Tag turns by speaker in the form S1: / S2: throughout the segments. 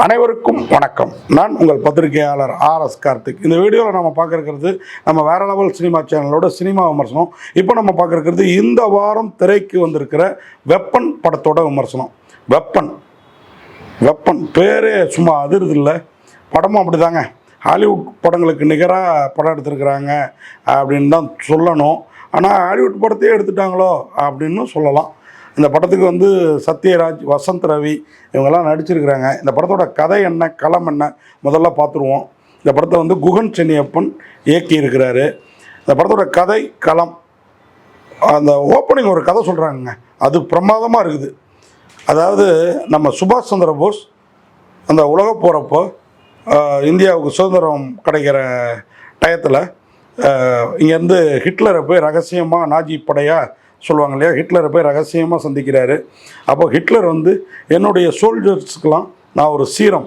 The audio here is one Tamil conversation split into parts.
S1: அனைவருக்கும் வணக்கம். நான் உங்கள் பத்திரிகையாளர் ஆர் எஸ் கார்த்திக். இந்த வீடியோவில் நம்ம பார்க்குறது நம்ம வேற லெவல் சினிமா சேனலோட சினிமா விமர்சனம். இப்போ நம்ம பார்க்குறது இந்த வாரம் திரைக்கு வந்திருக்கிற வெப்பன் படத்தோட விமர்சனம். வெப்பன். வெப்பன் பேரே சும்மா அதிருது இல்லை. படமும் அப்படிதாங்க. ஹாலிவுட் படங்களுக்கு நிகராக படம் எடுத்திருக்கிறாங்க அப்படின்னு தான் சொல்லணும். ஆனால் ஹாலிவுட் படத்தையே எடுத்துட்டாங்களோ அப்படின்னு சொல்லலாம். இந்த படத்துக்கு வந்து சத்யராஜ் வசந்த் ரவி இவங்கெல்லாம் நடிச்சிருக்கிறாங்க. இந்த படத்தோட கதை என்ன களம் என்ன முதல்ல பார்த்துருவோம். இந்த படத்தை வந்து குகன் சென்னியப்பன் இயக்கி இருக்கிறாரு இந்த படத்தோட கதை களம் அந்த ஓப்பனிங் ஒரு கதை சொல்கிறாங்க அது பிரமாதமாக இருக்குது. அதாவது நம்ம சுபாஷ் சந்திர போஸ் அந்த உலக போகிறப்போ இந்தியாவுக்கு சுதந்திரம் கிடைக்கிற டயத்தில் இங்கேருந்து ஹிட்லரை போய் ரகசியமாக நாஜி படையாக சொல்லுவாங்க இல்லையா ஹிட்லரை போய் ரகசியமாக சந்திக்கிறாரு. அப்போ ஹிட்லர் வந்து என்னுடைய சோல்ஜர்ஸ்க்கெலாம் நான் ஒரு சீரம்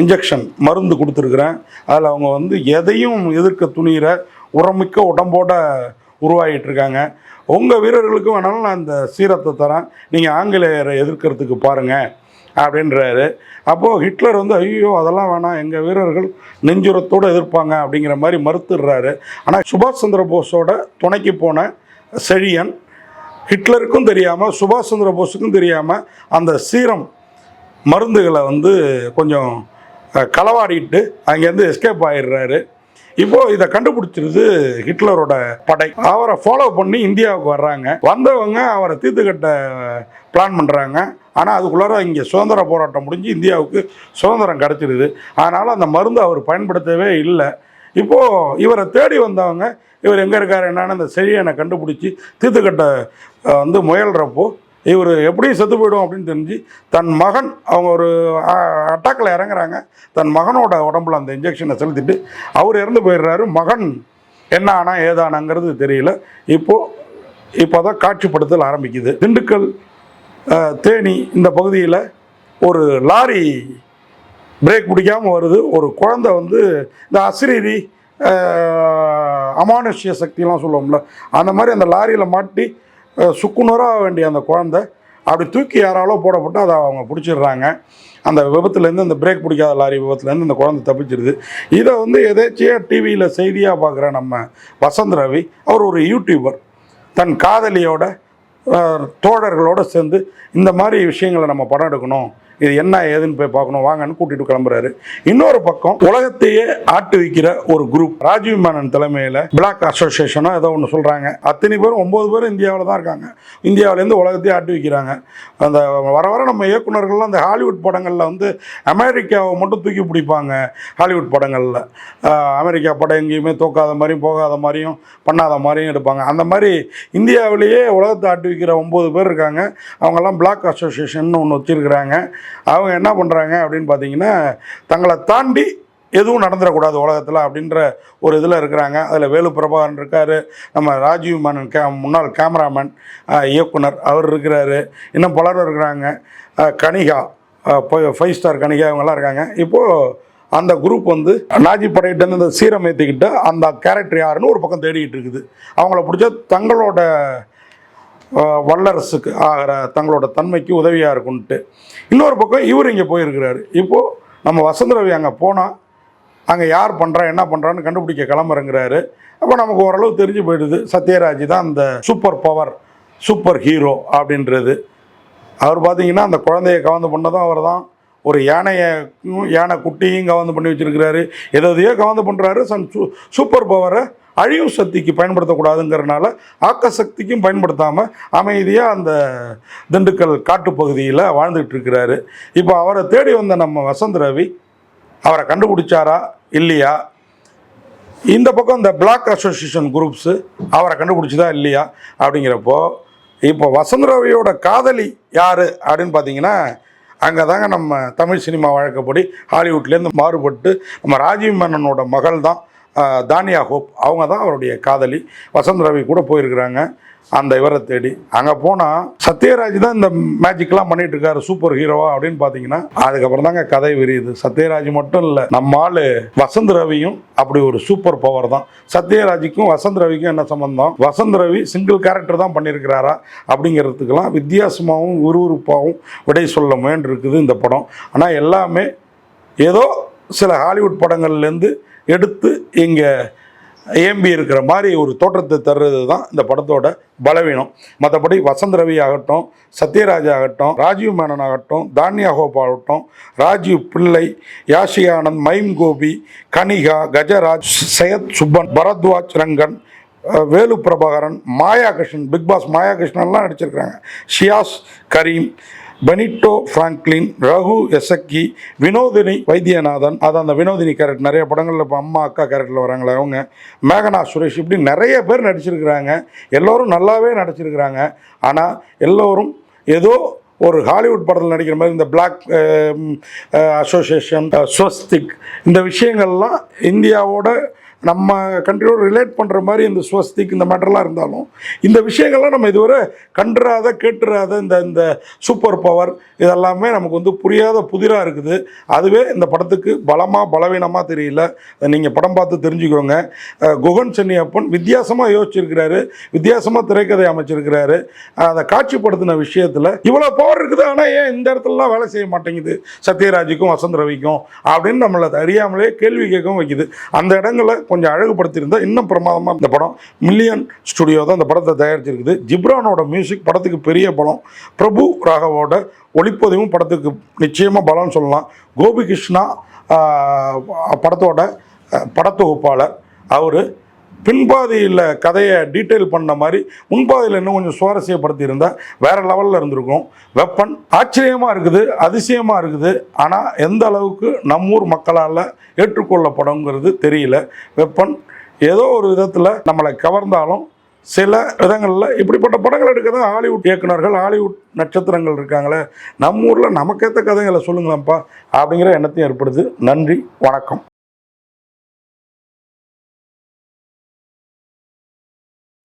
S1: இன்ஜெக்ஷன் மருந்து கொடுத்துருக்குறேன். அதில் அவங்க வந்து எதையும் எதிர்க்க துணிகிற உரமிக்க உடம்போட உருவாகிட்டு இருக்காங்க உங்கள் வீரர்களுக்கு வேணாலும் நான் இந்த சீரத்தை தரேன். நீங்கள் ஆங்கிலேயரை எதிர்க்கிறதுக்கு பாருங்கள் அப்படின்றாரு. அப்போது ஹிட்லர் வந்து ஐயோ அதெல்லாம் வேணாம். எங்கள் வீரர்கள் நெஞ்சுரத்தோடு எதிர்ப்பாங்க அப்படிங்கிற மாதிரி மறுத்துடுறாரு. ஆனால் சுபாஷ் சந்திர போஸோட துணைக்கு போன செழியன் ஹிட்லருக்கும் தெரியாமல் சுபாஷ் சந்திர போஸுக்கும் தெரியாமல் அந்த சீரம் மருந்துகளை வந்து கொஞ்சம் களவாடிட்டு அங்கேருந்து எஸ்கேப் ஆயிடுறாரு. இப்போது இதை கண்டுபிடிச்சிருது ஹிட்லரோட படை. அவரை ஃபாலோ பண்ணி இந்தியாவுக்கு வர்றாங்க. வந்தவங்க அவரை தீர்த்து கட்ட பிளான் பண்ணுறாங்க ஆனால் அதுக்குள்ளார இங்கே சுதந்திர போராட்டம் முடிஞ்சு இந்தியாவுக்கு சுதந்திரம் கிடச்சிருது. அதனால் அந்த மருந்து அவர் பயன்படுத்தவே இல்லை. இப்போது இவரை தேடி வந்தவங்க இவர் எங்கே இருக்கார் என்னன்னு அந்த செழியனை கண்டுபிடிச்சி தீத்துக்கட்டை வந்து முயல்றப்போ இவர் எப்படி செத்து போயிடும் அப்படின்னு தெரிஞ்சு தன் மகன் அவங்க ஒரு அட்டாக்கில் இறங்குறாங்க. தன் மகனோட உடம்புல அந்த இன்ஜெக்ஷனை செலுத்திட்டு அவர் இறந்து போயிடுறாரு. மகன் என்ன ஆனா ஏதானாங்கிறது தெரியல. இப்போது இப்போ தான் காட்சிப்படுத்தல் ஆரம்பிக்குது. திண்டுக்கல் தேனி இந்த பகுதியில் ஒரு லாரி பிரேக் பிடிக்காமல் வருது. ஒரு குழந்தை வந்து இந்த அசிரீரி அமானுஷ்ய சக்திலாம் சொல்லுவோம்ல அந்த மாதிரி அந்த லாரியில் மாட்டி சுக்குநூறாக வேண்டிய அந்த குழந்தை அப்படி தூக்கி யாராலோ போடப்பட்டு அதை அவங்க பிடிச்சிடுறாங்க. அந்த விபத்துலேருந்து அந்த பிரேக் பிடிக்காத லாரி விபத்துலேருந்து அந்த குழந்தை தப்பிச்சிருது. இதை வந்து எதேச்சியாக டிவியில் செய்தியாக பார்க்குற நம்ம வசந்த் ரவி அவர் ஒரு யூடியூபர் தன் காதலியோட தோழர்களோடு சேர்ந்து இந்த மாதிரி விஷயங்களை நம்ம படம் எடுக்கணும். இது என்ன ஏதுன்னு போய் பார்க்கணும். வாங்கன்னு கூட்டிட்டு கிளம்புறாரு. இன்னொரு பக்கம் உலகத்தையே ஆட்டு வைக்கிற ஒரு குரூப் ராஜீவ் மேனன் தலைமையில் பிளாக் அசோசியேஷனோ ஏதோ ஒன்று சொல்கிறாங்க அத்தனை பேரும் ஒம்பது பேரும் இந்தியாவில் தான் இருக்காங்க. இந்தியாவிலேருந்து உலகத்தையே ஆட்டு வைக்கிறாங்க. அந்த வர வர நம்ம இயக்குனர்கள்லாம் அந்த ஹாலிவுட் படங்களில் வந்து அமெரிக்காவை மட்டும் தூக்கி பிடிப்பாங்க ஹாலிவுட் படங்களில். அமெரிக்கா படம் எங்கேயுமே தோக்காத மாதிரியும் போகாத மாதிரியும் பண்ணாத மாதிரியும் எடுப்பாங்க. அந்த மாதிரி இந்தியாவிலேயே உலகத்தை ஆட்டு வைக்கிற ஒம்பது பேர் இருக்காங்க. அவங்கெல்லாம் பிளாக் அசோசியேஷன் ஒன்று வச்சுருக்கிறாங்க. அவங்க என்ன பண்ணுறாங்க அப்படின்னு பார்த்தீங்கன்னா தங்களை தாண்டி எதுவும் நடந்துடக்கூடாது உலகத்தில் அப்படின்ற ஒரு இதில் இருக்கிறாங்க. அதில் வேலு பிரபாகரன் இருக்கார் நம்ம ராஜீவ் மேனன் கே முன்னாள் கேமராமேன் இயக்குனர் அவர் இருக்கிறாரு. இன்னும் பலரும் இருக்கிறாங்க. கனிகா ஃபைவ் ஸ்டார் கனிகா இவங்கெல்லாம் இருக்காங்க. இப்போது அந்த குரூப் வந்து நாஜி படையிட்டேருந்து இந்த சீரம் அந்த கேரக்டர் யாருன்னு ஒரு பக்கம் தேடிக்கிட்டு இருக்குது. அவங்கள பிடிச்ச தங்களோட வல்லரசுக்கு ஆகிற தங்களோட தன்மைக்கு உதவியாக இருக்குன்ட்டு இன்னொரு பக்கம் இவர் இங்கே போயிருக்கிறாரு. இப்போது நம்ம வசந்தரவி அங்கே போனால் அங்கே யார் பண்ணுறா என்ன பண்ணுறான்னு கண்டுபிடிக்க கிளம்புறங்கிறாரு. அப்போ நமக்கு ஓரளவு தெரிஞ்சு போயிடுது. சத்யராஜ் தான் அந்த சூப்பர் பவர் சூப்பர் ஹீரோ அப்படின்றது. அவர் பார்த்தீங்கன்னா அந்த குழந்தைய கவர்ந்து பண்ணதும் அவர் தான். ஒரு யானையும் யானை குட்டியும் கவர்ந்து பண்ணி வச்சிருக்கிறாரு. எதோ எதையோ கவர்ந்து பண்ணுறாரு சன் சூப்பர் பவரை அழிவு சக்திக்கு பயன்படுத்தக்கூடாதுங்கிறனால ஆக்க சக்திக்கும் பயன்படுத்தாமல் அமைதியாக அந்த திண்டுக்கல் காட்டுப்பகுதியில் வாழ்ந்துக்கிட்டு இருக்கிறாரு. இப்போ அவரை தேடி வந்த நம்ம வசந்த் ரவி அவரை கண்டுபிடிச்சாரா இல்லையா? இந்த பக்கம் இந்த பிளாக் அசோசியேஷன் குரூப்ஸு அவரை கண்டுபிடிச்சதா இல்லையா அப்படிங்கிறப்போ இப்போ வசந்த் ரவியோட காதலி யார் அப்படின்னு பார்த்தீங்கன்னா அங்கே தாங்க நம்ம தமிழ் சினிமா வழக்கப்படி ஹாலிவுட்லேருந்து மாறுபட்டு நம்ம ராஜீவ் மேனனோட மகள் தான் தானியா ஹோப். அவங்க தான் அவருடைய காதலி. வசந்த் ரவி கூட போயிருக்கிறாங்க. அந்த இவரை தேடி. அங்கே போனால் சத்யராஜ் தான் இந்த மேஜிக்லாம் பண்ணிட்டு இருக்காரு சூப்பர் ஹீரோவா அப்படின்னு பார்த்தீங்கன்னா அதுக்கப்புறம் தாங்க கதை விரியுது. சத்யராஜ் மட்டும் இல்லை நம்ம ஆள் வசந்த் ரவியும் அப்படி ஒரு சூப்பர் பவர் தான். சத்யராஜுக்கும் வசந்த் ரவிக்கும் என்ன சம்பந்தம்? வசந்த் ரவி சிங்கிள் கேரக்டர் தான் பண்ணியிருக்கிறாரா அப்படிங்கிறதுக்கெல்லாம் வித்தியாசமாகவும் விறுவிறுப்பாகவும் விடை சொல்ல முயன்று இருக்குது இந்த படம். ஆனால் எல்லாமே ஏதோ சில ஹாலிவுட் படங்கள்லேருந்து எடுத்து இங்கே ஏம்பி இருக்கிற மாதிரி ஒரு தோற்றத்தை தர்றது தான் இந்த படத்தோட பலவீனம். மற்றபடி வசந்த் ரவி ஆகட்டும் சத்யராஜ் ஆகட்டும் ராஜீவ் மேனன் ஆகட்டும் தானியா ஹோப் ஆகட்டும் Rajiv Pillai Yashi Anand mime Gopi Kanika Gajaraj Syed Subban Bharadwaj Rangan Velu Prabhakaran Maya Krishnan big boss Maya கிருஷ்ணன்லாம் நடிச்சிருக்கிறாங்க. ஷியாஸ் கரீம் பெனிட்டோ ஃப்ராங்க்லின் ரகு எசக்கி வினோதினி வைத்தியநாதன் அது அந்த வினோதினி கேரக்டர் நிறைய படங்களில் இப்போ அம்மா அக்கா கேரக்டரில் வராங்களே அவங்க மேகனா சுரேஷ் இப்படி நிறைய பேர் நடிச்சிருக்கிறாங்க. எல்லோரும் நல்லாவே நடிச்சிருக்கிறாங்க. ஆனால் எல்லோரும் ஏதோ ஒரு ஹாலிவுட் படத்தில் நடிக்கிற மாதிரி இந்த பிளாக் அசோசியேஷன் ஸ்வஸ்திக் இந்த விஷயங்கள்லாம் இந்தியாவோட நம்ம கண்ட்ரியோடு ரிலேட் பண்ணுற மாதிரி இந்த ஸ்வஸ்திக் இந்த மேட்டர்லாம் இருந்தாலும் இந்த விஷயங்கள்லாம் நம்ம இதுவரை கண்டுறாத கேட்டுறாத இந்த இந்த சூப்பர் பவர் இதெல்லாமே நமக்கு வந்து புரியாத புதிராக இருக்குது. அதுவே இந்த படத்துக்கு பலமாக பலவீனமாக தெரியல. நீங்கள் படம் பார்த்து தெரிஞ்சுக்கோங்க. குகன் சென்னியப்பன் வித்தியாசமாக யோசிச்சிருக்கிறாரு. வித்தியாசமாக திரைக்கதை அமைச்சிருக்கிறாரு. அதை காட்சிப்படுத்தின விஷயத்தில் இவ்வளோ பவர் இருக்குது. ஆனால் ஏன் இந்த இடத்துலலாம் வேலை செய்ய மாட்டேங்குது? சத்யராஜுக்கும் வசந்த் ரவிக்கும் அப்படின்னு நம்மளை அறியாமலே கேள்வி கேட்கவும் வைக்குது. அந்த இடங்களை கொஞ்சம் அழகுபடுத்தியிருந்தால் இன்னும் பிரமாதமாக இந்த படம். மில்லியன் ஸ்டுடியோ தான் இந்த படத்தை தயாரிச்சிருக்குது. ஜிப்ரானோட மியூசிக் படத்துக்கு பெரிய பலம். பிரபு ராகவோட ஒளிப்பதிவும் படத்துக்கு நிச்சயமாக பலம்னு சொல்லலாம். கோபி கிருஷ்ணா படத்தோட படத்தொகுப்பாளர். அவர் பின்பாதியில் கதையை டீட்டெயில் பண்ண மாதிரி முன்பாதியில் இன்னும் கொஞ்சம் சுவாரஸ்யப்படுத்தி இருந்தால் லெவலில் இருந்திருக்கும். வெப்பன் ஆச்சரியமாக இருக்குது அதிசயமாக இருக்குது. ஆனால் எந்த அளவுக்கு நம்மூர் மக்களால் ஏற்றுக்கொள்ளப்படுங்கிறது தெரியல. வெப்பன் ஏதோ ஒரு விதத்தில் நம்மளை கவர்ந்தாலும் சில விதங்களில் இப்படிப்பட்ட படங்கள் எடுக்க தான் ஹாலிவுட் இயக்குனர்கள் ஹாலிவுட் நட்சத்திரங்கள் இருக்காங்களே நம்ம ஊரில் நமக்கேற்ற கதைகளை சொல்லுங்களேன்ப்பா அப்படிங்கிற எண்ணத்தையும் ஏற்படுது. நன்றி வணக்கம்.